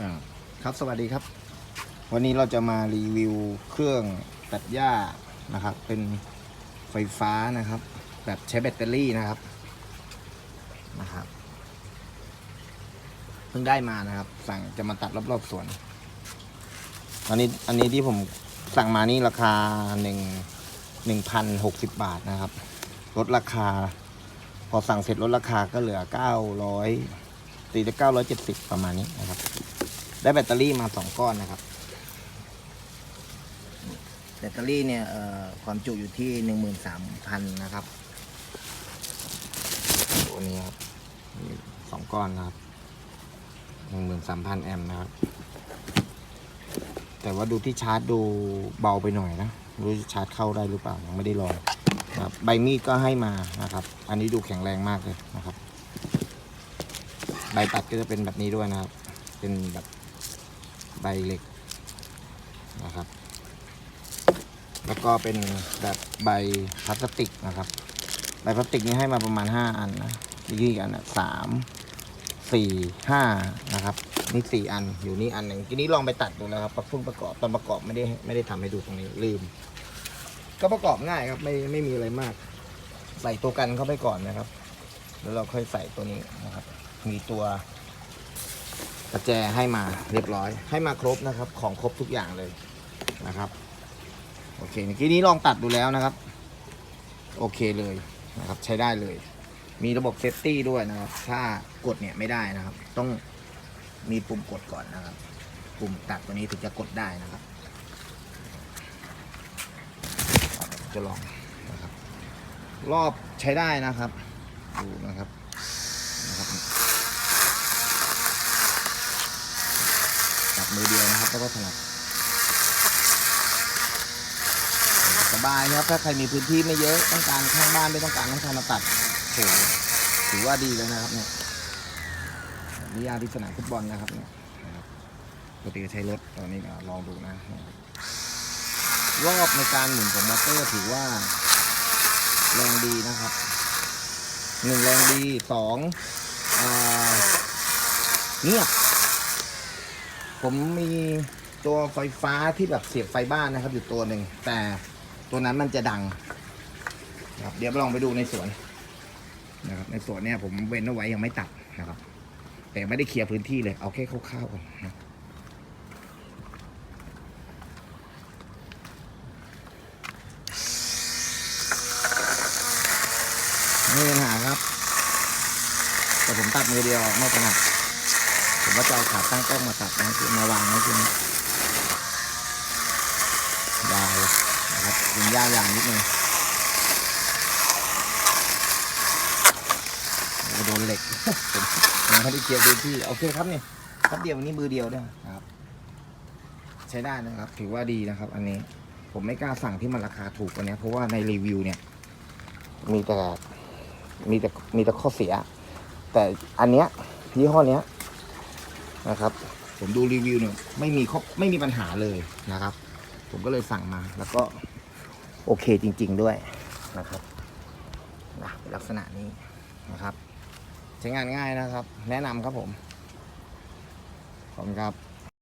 อ่าครับสวัสดีครับ วันนี้เราจะมารีวิวเครื่องตัดหญ้านะครับ เป็นไฟฟ้านะครับ แบบใช้แบตเตอรี่นะครับนะครับเพิ่งได้มานะครับ สั่งจะมาตัดรอบๆสวนอันนี้อันนี้ที่ผมสั่งมานี่ราคาหนึ่งหนึ่งพันหกสิบบาทนะครับ ลดราคา พอสั่งเสร็จลดราคาก็เหลือเก้าร้อยตีจะเก้าร้อยเจ็ดสิบประมาณนี้นะครับ ได้แบตเตอรี่มาสองก้อนนะครับ แบตเตอรี่เนี่ยเอ่อความจุอยู่ที่หนึ่งหมื่นสามพันนะครับตัวนี้ครับมีสองก้อนนะครับหนึ่งหมื่นสามพันแอมป์นะครับ แต่ว่าดูที่ชาร์จดูเบาไปหน่อยนะไม่รู้จะชาร์จเข้าได้หรือเปล่ายังไม่ได้ลองนะครับใบมีดก็ให้มานะครับ อันนี้ดูแข็งแรงมากเลยนะครับ ใบตัดก็จะเป็นแบบนี้ด้วยนะครับ เป็นแบบ ใบเหล็กนะครับ แล้วก็เป็นแบบใบพลาสติกนะครับ ใบพลาสติกนี้ให้มาประมาณ 5 อันนะยี่กันนะสามสี่ห้านะครับนี่สี่อันอยู่นี่อันหนึ่งทีนี้ลองไปตัดดูแล้วครับประพุ่งประกอบตอนประกอบไม่ได้ไม่ได้ทำให้ดูตรงนี้ลืม ก็ประกอบง่ายครับไม่ไม่มีอะไรมาก ใส่ตัวกันเข้าไปก่อนนะครับ แล้วเราค่อยใส่ตัวนี้นะครับ มีตัว ประแจให้มาเรียบร้อย ให้มาครบนะครับ ของครบทุกอย่างเลยนะครับ โอเคเมื่อกี้นี้ลองตัดดูแล้วนะครับ โอเคเลยนะครับ ใช้ได้เลย มีระบบเซฟตี้ด้วยนะครับ ถ้ากดเนี่ยไม่ได้นะครับ ต้องมีปุ่มกดก่อนนะครับ ปุ่มตัดตัวนี้ถึงจะกดได้นะครับจะลองนะครับ รอบใช้ได้นะครับ ดูนะครับนะครับ ตัดมือเดียวนะครับแล้วก็ถนัดสบายนะครับถ้าใครมีพื้นที่ไม่เยอะต้องการข้างบ้านไม่ต้องการให้ใครมาตัดโหถือว่าดีเลยนะครับเนี่ยนี่ยาที่สนามฟุตบอลนะครับเนี่ยปกติจะใช้รถตอนนี้ลองดูนะรอบในการหมุนของมอเตอร์ถือว่า แรงดีนะครับหนึ่งแรงดีสองเงียบ ผมมีตัวไฟฟ้าที่แบบเสียบไฟบ้านนะครับ อยู่ตัวหนึ่งแต่ตัวนั้นมันจะดังครับเดี๋ยวลองไปดูในสวนนะครับในสวนเนี่ยผมเว้นเอาไว้ยังไม่ตัดนะครับ แต่ไม่ได้เคลียร์พื้นที่เลยเอาแค่คร่าวๆก่อนนะไม่มีปัญหาครับ แต่ผมตัดมือเดียวไม่ถนัด ผมก็จะเอาขาตั้งกล้องมาตัดนะคือมาวางนะคือได้นะครับยิงยากอย่างนิดนึงโดนเหล็กผมผมไม่ได้เคลียร์พื้นที่โอเคครับนี่ครับเดียววันนี้มือเดียวด้วยครับ ใช้ได้นะครับ ถือว่าดีนะครับ อันนี้ผมไม่กล้าสั่งที่มันราคาถูกกว่านี้เพราะว่าในรีวิวเนี่ย มีแต่มีแต่มีแต่ข้อเสีย แต่อันเนี้ยยี่ห้อเนี้ย นะครับ ผมดูรีวิวเนี่ยไม่มีข้อไม่มีปัญหาเลยนะครับ ผมก็เลยสั่งมาแล้วก็โอเคจริง ๆด้วยนะครับนะเป็นลักษณะนี้นะครับ ใช้งานง่ายนะครับ แนะนำครับผมขอบคุณครับ